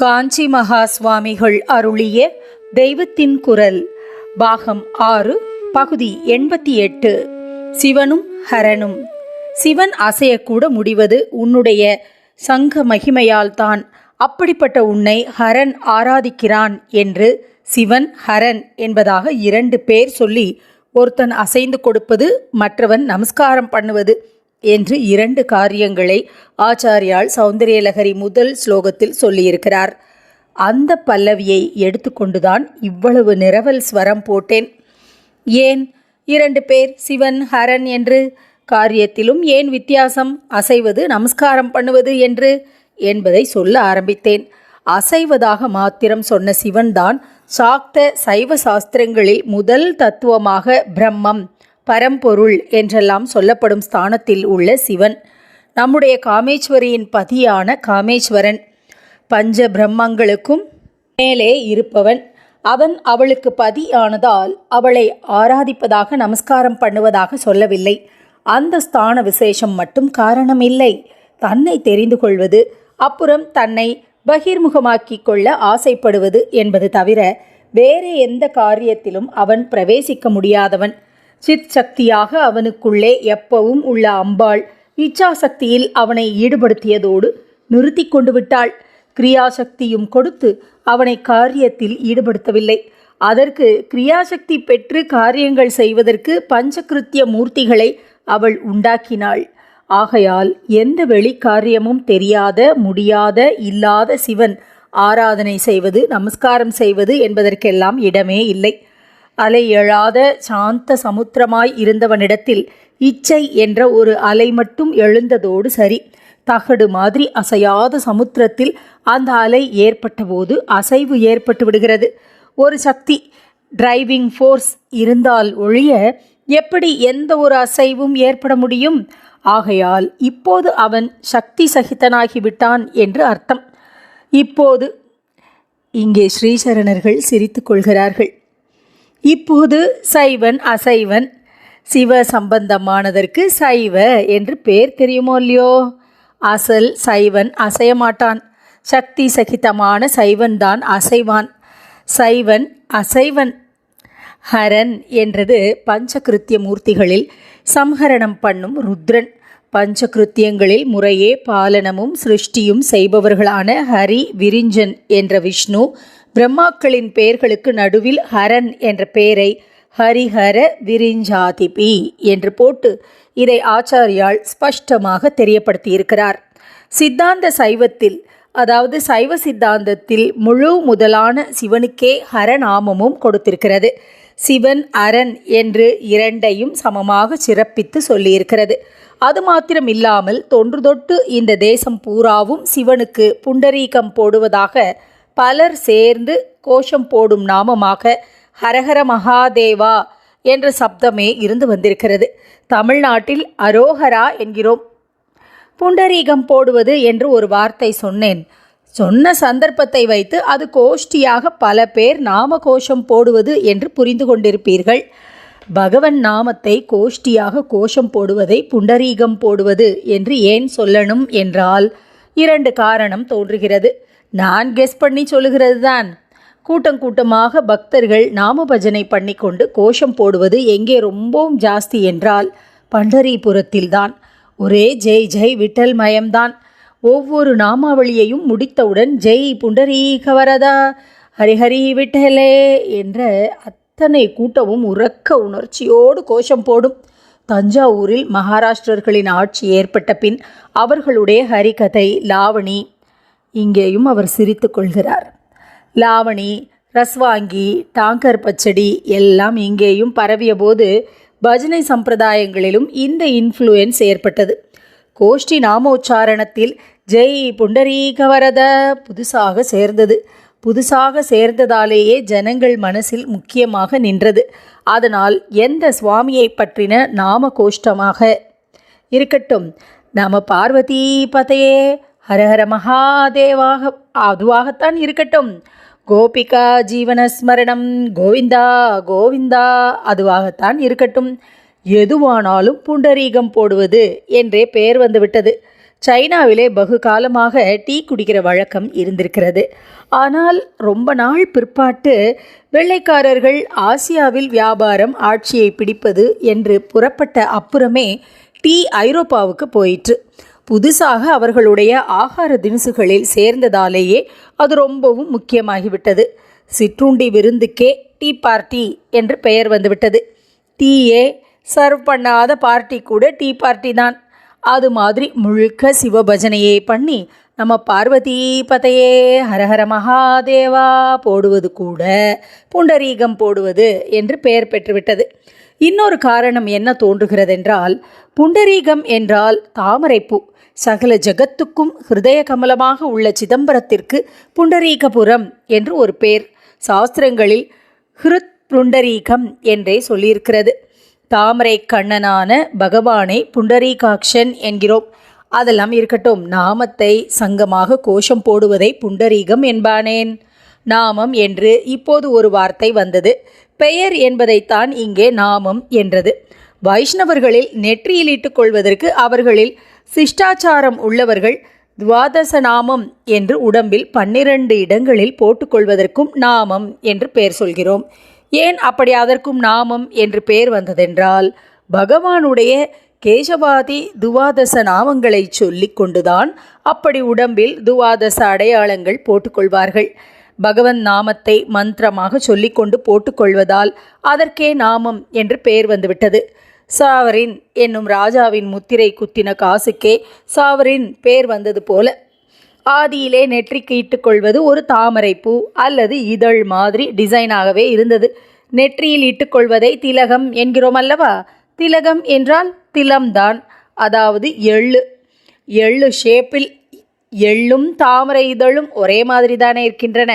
காஞ்சி மகா சுவாமிகள் அருளிய தெய்வத்தின் குரல் பாகம் ஆறு பகுதி எண்பத்தி எட்டு. சிவனும் ஹரனும். சிவன் அசையக்கூட முடிவது உன்னுடைய சங்க மகிமையால் தான் அப்படிப்பட்ட உன்னை ஹரன் ஆராதிக்கிறான் என்று சிவன் ஹரன் என்பதாக இரண்டு பேர் சொல்லி ஒருத்தன் அசைந்து கொடுப்பது மற்றவன் நமஸ்காரம் பண்ணுவது. என்று இரண்டு காரியங்களை ஆச்சாரியால் சௌந்தரியலகரி முதல் ஸ்லோகத்தில் சொல்லியிருக்கிறார். அந்த பல்லவியை எடுத்துக்கொண்டுதான் இவ்வளவு நிரவல் ஸ்வரம் போட்டேன். ஏன்? இரண்டு பேர் சிவன் ஹரன் என்று காரியத்திலும் ஏன் வித்தியாசம்? அசைவது நமஸ்காரம் பண்ணுவது என்று என்பதை சொல்ல ஆரம்பித்தேன். அசைவதாக மாத்திரம் சொன்ன சிவன்தான் சாக்த சைவ சாஸ்திரங்களில் முதல் தத்துவமாக பிரம்மம். பரம்பொருள் என்றெல்லாம் சொல்லப்படும் ஸ்தானத்தில் உள்ள சிவன். நம்முடைய காமேஸ்வரியின் பதியான காமேஸ்வரன் பஞ்ச பிரம்மங்களுக்கும் மேலே இருப்பவன். அவன் அவளுக்கு பதி ஆனதால் அவளை ஆராதிப்பதாக நமஸ்காரம் பண்ணுவதாக சொல்லவில்லை. அந்த ஸ்தான விசேஷம் மட்டும் காரணமில்லை. தன்னை தெரிந்து கொள்வது அப்புறம் தன்னை பகிர்முகமாக்கிக் கொள்ள ஆசைப்படுவது என்பது தவிர வேறு எந்த காரியத்திலும் அவன் பிரவேசிக்க முடியாதவன். சித் சக்தியாக அவனுக்குள்ளே எப்பவும் உள்ள அம்பாள் இச்சாசக்தியில் அவனை ஈடுபடுத்தியதோடு நிறுத்தி கொண்டு விட்டாள். கிரியாசக்தியும் கொடுத்து அவனை காரியத்தில் ஈடுபடுத்தவில்லை. அதற்கு கிரியாசக்தி பெற்று காரியங்கள் செய்வதற்கு பஞ்சகிருத்திய மூர்த்திகளை அவள் உண்டாக்கினாள். ஆகையால் எந்த வெளிக்காரியமும் தெரியாத முடியாத இல்லாத சிவன் ஆராதனை செய்வது நமஸ்காரம் செய்வது என்பதற்கெல்லாம் இடமே இல்லை. அலை எழாத சாந்த சமுத்திரமாய் இருந்தவனிடத்தில் இச்சை என்ற ஒரு அலை மட்டும் எழுந்ததோடு சரி. தகடு மாதிரி அசையாத சமுத்திரத்தில் அந்த அலை ஏற்பட்டபோது அசைவு ஏற்பட்டு விடுகிறது. ஒரு சக்தி டிரைவிங் ஃபோர்ஸ் இருந்தால் ஒழிய எப்படி எந்த ஒரு அசைவும் ஏற்பட முடியும்? ஆகையால் இப்போது அவன் சக்தி சகிதனாகிவிட்டான் என்று அர்த்தம். இப்போது இங்கே ஸ்ரீசரணர்கள் சிரித்து கொள்கிறார்கள். இப்போது சைவன் அசைவன் சிவ சம்பந்தமானதற்கு சைவ என்று பேர் தெரியுமோ இல்லையோ? அசல் சைவன் அசையமாட்டான் சக்தி சகிதமான சைவன்தான் அசைவான். சைவன் அசைவன். ஹரன் என்றது பஞ்சகிருத்திய மூர்த்திகளில் சம்ஹரணம் பண்ணும் ருத்ரன். பஞ்சகிருத்தியங்களில் முறையே பாலனமும் சிருஷ்டியும் செய்பவர்களான ஹரி விரிஞ்சன் என்ற விஷ்ணு பிரம்மாக்களின் பெயர்களுக்கு நடுவில் ஹரன் என்ற பெயரை ஹரிஹர விரிஞ்சாதிபி என்று போட்டு இதை ஆச்சாரியால் ஸ்பஷ்டமாக தெரியப்படுத்தியிருக்கிறார். சித்தாந்த சைவத்தில் அதாவது சைவ சித்தாந்தத்தில் முழு முதலான சிவனுக்கே ஹரநாமமும் கொடுத்திருக்கிறது. சிவன் அரண் என்று இரண்டையும் சமமாக சிறப்பித்து சொல்லியிருக்கிறது. அது மாத்திரம் இல்லாமல் தொன்று தொட்டு இந்த தேசம் பூராவும் சிவனுக்கு புண்டரீகம் போடுவதாக பலர் சேர்ந்து கோஷம் போடும் நாமமாக ஹரஹர மகாதேவா என்ற சப்தமே இருந்து வந்திருக்கிறது. தமிழ்நாட்டில் அரோஹரா என்கிறோம். புண்டரீகம் போடுவது என்று ஒரு வார்த்தை சொன்னேன். சொன்ன சந்தர்ப்பத்தை வைத்து அது கோஷ்டியாக பல பேர் நாம கோஷம் போடுவது என்று புரிந்து கொண்டிருப்பீர்கள். பகவன் நாமத்தை கோஷ்டியாக கோஷம் போடுவதை புண்டரீகம் போடுவது என்று ஏன் சொல்லணும் என்றால் இரண்டு காரணம் தோன்றுகிறது. நான் கெஸ் பண்ணி சொல்லுகிறது தான் கூட்டம் கூட்டமாக பக்தர்கள் நாம பஜனை பண்ணி கொண்டு கோஷம் போடுவது எங்கே ரொம்பவும் ஜாஸ்தி என்றால் பண்டரிபுரத்தில்தான். ஒரே ஜெய் ஜெய் விட்டல் மயம்தான். ஒவ்வொரு நாமாவளியையும் முடித்தவுடன் ஜெய் புண்டரீகவரதா ஹரிஹரி விட்டலே என்ற அத்தனை கூட்டமும் உறக்க உணர்ச்சியோடு கோஷம் போடும். தஞ்சாவூரில் மகாராஷ்டிரர்களின் ஆட்சி ஏற்பட்ட பின் அவர்களுடைய ஹரிகதை லாவணி இங்கேயும் அவர் சிரித்து கொள்கிறார். லாவணி ரஸ்வாங்கி டாங்கர் பச்சடி எல்லாம் இங்கேயும் பரவிய போது பஜனை சம்பிரதாயங்களிலும் இந்த இன்ஃப்ளூயன்ஸ் ஏற்பட்டது. கோஷ்டி நாமோச்சாரணத்தில் ஜெய் புண்டரீகவரத புதுசாக சேர்ந்தது. புதுசாக சேர்ந்ததாலேயே ஜனங்கள் மனசில் முக்கியமாக நின்றது. அதனால் எந்த சுவாமியை பற்றின நாம கோஷ்டமாக இருக்கட்டும். நம பார்வதி பதையே ஹரஹர மகாதேவாக அதுவாகத்தான் இருக்கட்டும். கோபிகா ஜீவனஸ்மரணம் கோவிந்தா கோவிந்தா அதுவாகத்தான் இருக்கட்டும். எதுவானாலும் புண்டரீகம் போடுவது என்றே பெயர் வந்துவிட்டது. சைனாவிலே பகு காலமாக டீ குடிக்கிற வழக்கம் இருந்திருக்கிறது. ஆனால் ரொம்ப நாள் பிற்பாட்டு வெள்ளைக்காரர்கள் ஆசியாவில் வியாபாரம் ஆட்சியை பிடிப்பது என்று புறப்பட்ட அப்புறமே டீ ஐரோப்பாவுக்கு போயிற்று. புதுசாக அவர்களுடைய ஆகார தினுசுகளில் சேர்ந்ததாலேயே அது ரொம்பவும் முக்கியமாகிவிட்டது. சிற்றுண்டி விருந்துக்கே டீ பார்ட்டி என்று பெயர் வந்துவிட்டது. டீயே சர்வ் பண்ணாத பார்ட்டி கூட டீ பார்ட்டி தான். அது மாதிரி முழுக்க சிவபஜனையை பண்ணி நம்ம பார்வதி பதையே ஹரஹர மகாதேவா போடுவது கூட புண்டரீகம் போடுவது என்று பெயர் பெற்றுவிட்டது. இன்னொரு காரணம் என்ன தோன்றுகிறதென்றால் புண்டரீகம் என்றால் தாமரைப்பூ. சகல ஜகத்துக்கும் ஹிருதய கமலமாக உள்ள சிதம்பரத்திற்கு புண்டரீகபுரம் என்று ஒரு பேர். சாஸ்திரங்களில் ஹிருத் புண்டரீகம் என்றே சொல்லியிருக்கிறது. தாமரை கண்ணனான பகவானை புண்டரீகாக்ஷன் என்கிறோம். அதெல்லாம் இருக்கட்டும் நாமத்தை சங்கமாக கோஷம் போடுவதை புண்டரீகம் என்பானேன். நாமம் என்று இப்போது ஒரு வார்த்தை வந்தது. பெயர் என்பதைத்தான் இங்கே நாமம் என்றது. வைஷ்ணவர்களில் நெற்றியிலிட்டுக் கொள்வதற்கு அவர்களில் சிஷ்டாச்சாரம் உள்ளவர்கள் துவாதச நாமம் என்று உடம்பில் பன்னிரண்டு இடங்களில் போட்டுக்கொள்வதற்கும் நாமம் என்று பெயர் சொல்கிறோம். ஏன் அப்படி அதற்கும் நாமம் என்று பெயர் வந்ததென்றால் பகவானுடைய கேசவாதி துவாதச நாமங்களை சொல்லிக் கொண்டுதான் அப்படி உடம்பில் துவாதச அடையாளங்கள் போட்டுக்கொள்வார்கள் பகவன் நாமத்தை மந்திரமாக சொல்லிக்கொண்டு போட்டுக்கொள்வதால் அதற்கே நாமம் என்று பெயர் வந்துவிட்டது. சாவரின் என்னும் ராஜாவின் முத்திரை குத்தின காசுக்கே சாவரின் பேர் வந்தது போல. ஆதியிலே நெற்றிக்கு இட்டுக்கொள்வது ஒரு தாமரைப்பூ அல்லது இதழ் மாதிரி டிசைனாகவே இருந்தது. நெற்றியில் இட்டுக்கொள்வதை திலகம் என்கிறோம் அல்லவா? திலகம் என்றால் திலம்தான் அதாவது எள்ளு. எள்ளு ஷேப்பில் எள்ளும் தாமரை இதழும் ஒரே மாதிரி தானே இருக்கின்றன.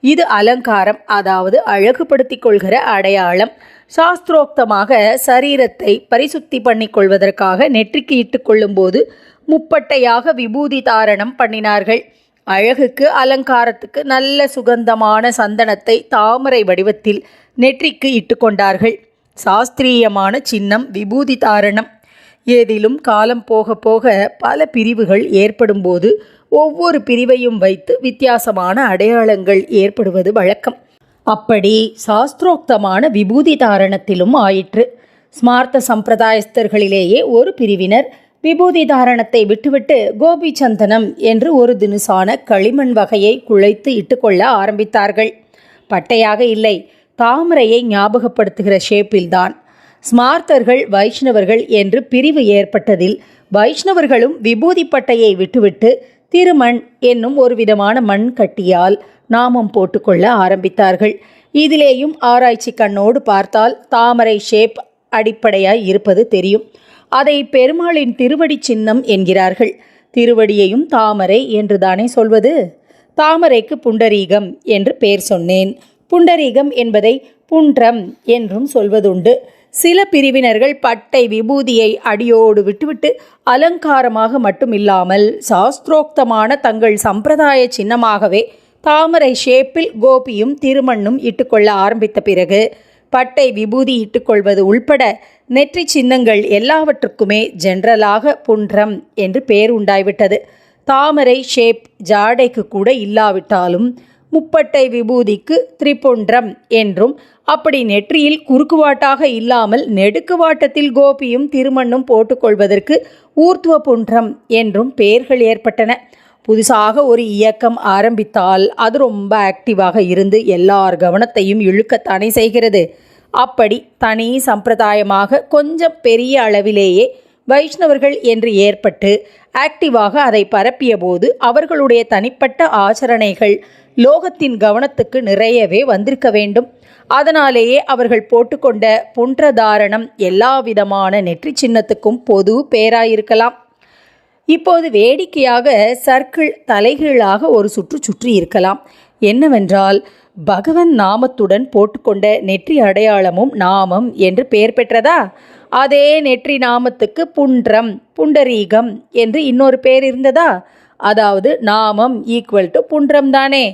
இது அலங்காரம் அதாவது அழகுபடுத்திக் கொள்கிற அடையாளம். சாஸ்திரோக்தமாக சரீரத்தை பரிசுத்தி பண்ணிக்கொள்வதற்காக நெற்றிக்கு இட்டுக்கொள்ளும்போது முப்பட்டையாக விபூதி தாரணம் பண்ணினார்கள். அழகுக்கு அலங்காரத்துக்கு நல்ல சுகந்தமான சந்தனத்தை தாமரை வடிவத்தில் நெற்றிக்கு இட்டுக்கொண்டார்கள் சாஸ்திரியமான சின்னம் விபூதி தாரணம் ஏதிலும் காலம் போக போக பல பிரிவுகள் ஏற்படும்போது ஒவ்வொரு பிரிவையும் வைத்து வித்தியாசமான அடையாளங்கள் ஏற்படுவது வழக்கம். அப்படி சாஸ்திரோக்தமான விபூதி தாரணத்திலும் ஆயிற்று. ஸ்மார்த்த சம்பிரதாயஸ்தர்களிலேயே ஒரு பிரிவினர் விபூதி தாரணத்தை விட்டுவிட்டு கோபி சந்தனம் என்று ஒரு தினுசான களிமண் வகையை குழைத்து இட்டுக்கொள்ள ஆரம்பித்தார்கள். பட்டையாக இல்லை தாமரையை ஞாபகப்படுத்துகிற ஷேப்பில்தான். ஸ்மார்த்தர்கள் வைஷ்ணவர்கள் என்று பிரிவு ஏற்பட்டதில் வைஷ்ணவர்களும் விபூதி பட்டையை விட்டுவிட்டு திருமண் என்னும் ஒரு விதமான மண் கட்டியால் நாமம் போட்டுக்கொள்ள ஆரம்பித்தார்கள். இதிலேயும் ஆராய்ச்சி கண்ணோடு பார்த்தால் தாமரை ஷேப் அடிப்படையாய் இருப்பது தெரியும். அதை பெருமாளின் திருவடி சின்னம் என்கிறார்கள். திருவடியையும் தாமரை என்று தானே சொல்வது? தாமரைக்கு புண்டரீகம் என்று பெயர் சொன்னேன். புண்டரீகம் என்பதை புன்றம் என்றும் சொல்வதுண்டு. சில பிரிவினர்கள் பட்டை விபூதியை அடியோடு விட்டுவிட்டு அலங்காரமாக மட்டுமில்லாமல் சாஸ்திரோக்தமான தங்கள் சம்பிரதாய சின்னமாகவே தாமரை ஷேப்பில் கோபியும் திருமண்ணும் இட்டுக்கொள்ள ஆரம்பித்த பிறகு பட்டை விபூதி இட்டுக்கொள்வது உள்பட நெற்றி சின்னங்கள் எல்லாவற்றுக்குமே ஜென்ரலாக புன்றம் என்று பெயர் உண்டாய்விட்டது. தாமரை ஷேப் ஜாடைக்கு கூட இல்லாவிட்டாலும் முப்பட்டை விபூதிக்கு திரிபுன்றம் என்றும் அப்படி நெற்றியில் குறுக்குவாட்டாக இல்லாமல் நெடுக்குவாட்டத்தில் கோபியும் திருமண்ணும் போட்டுக்கொள்வதற்கு ஊர்த்துவ புன்றம் என்றும் பெயர்கள் ஏற்பட்டன. புதுசாக ஒரு இயக்கம் ஆரம்பித்தால் அது ரொம்ப ஆக்டிவாக இருந்து எல்லார் கவனத்தையும் இழுக்கத்தானே செய்கிறது. அப்படி தனி சம்பிரதாயமாக கொஞ்சம் பெரிய அளவிலேயே வைஷ்ணவர்கள் என்று ஏற்பட்டு ஆக்டிவாக அதை பரப்பிய போது அவர்களுடைய தனிப்பட்ட ஆச்சரணைகள் லோகத்தின் கவனத்துக்கு நிறையவே வந்திருக்க வேண்டும். அதனாலேயே அவர்கள் போட்டுக்கொண்ட புன்றதாரணம் எல்லா விதமான நெற்றி சின்னத்துக்கும் பொது பேராயிருக்கலாம். இப்போது வேடிக்கையாக சர்க்கிள் தலைகீழாக ஒரு சுற்று சுற்றி இருக்கலாம். என்னவென்றால் பகவன் நாமத்துடன் போட்டுக்கொண்ட நெற்றி அடையாளமும் நாமம் என்று பெயர் பெற்றதா? அதே நெற்றி நாமத்துக்கு புன்றம் புண்டரீகம் என்று இன்னொரு பெயர் இருந்ததா? அதாவது நாமம் ஈக்குவல் டு புன்றம் தானே.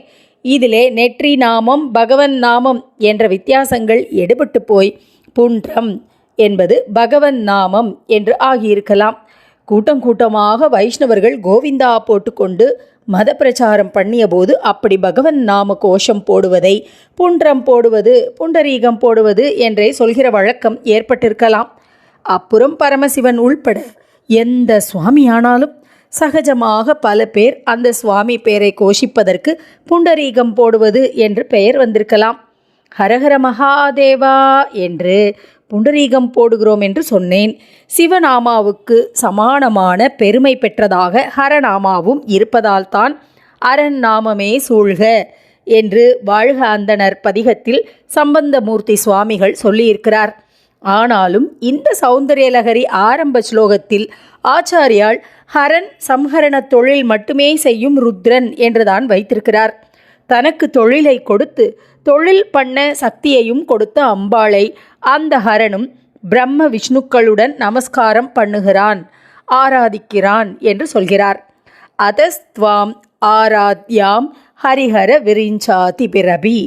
இதிலே நெற்றி நாமம் பகவன் நாமம் என்ற வித்தியாசங்கள் எடுபட்டு போய் புன்றம் என்பது பகவன் நாமம் என்று ஆகியிருக்கலாம். கூட்டம் கூட்டமாக வைஷ்ணவர்கள் கோவிந்தா போட்டுக்கொண்டு மத பிரச்சாரம் பண்ணியபோது அப்படி பகவன் நாம கோஷம் போடுவதை புன்றம் போடுவது புண்டரீகம் போடுவது என்றே சொல்கிற வழக்கம் ஏற்பட்டிருக்கலாம். அப்புறம் பரமசிவன் உள்பட எந்த சுவாமியானாலும் சகஜமாக பல பேர் அந்த சுவாமி பெயரை கோஷிப்பதற்கு புண்டரீகம் போடுவது என்று பெயர் வந்திருக்கலாம். ஹரஹர மகாதேவா என்று புண்டரீகம் போடுகிறோம் என்று சொன்னேன். சிவநாமாவுக்கு சமானமான பெருமை பெற்றதாக ஹரநாமாவும் இருப்பதால்தான் அரண் நாமமே சூழ்க என்று வாழ்க அந்தனர் பதிகத்தில் சம்பந்தமூர்த்தி சுவாமிகள் சொல்லியிருக்கிறார். ஆனாலும் இந்த சௌந்தரியலகரி ஆரம்ப ஸ்லோகத்தில் ஆச்சாரியால் ஹரன் சம்ஹரண தொழில் மட்டுமே செய்யும் ருத்ரன் என்றுதான் வைத்திருக்கிறார். தனக்கு தொழிலை கொடுத்து தொழில் பண்ண சக்தியையும் கொடுத்த அம்பாளை அந்த ஹரனும் பிரம்ம விஷ்ணுக்களுடன் நமஸ்காரம் பண்ணுகிறான் ஆராதிக்கிறான் என்று சொல்கிறார். அதஸ்துவாம் ஆராத்யாம் ஹரிஹர விரிஞ்சாதி பிரபி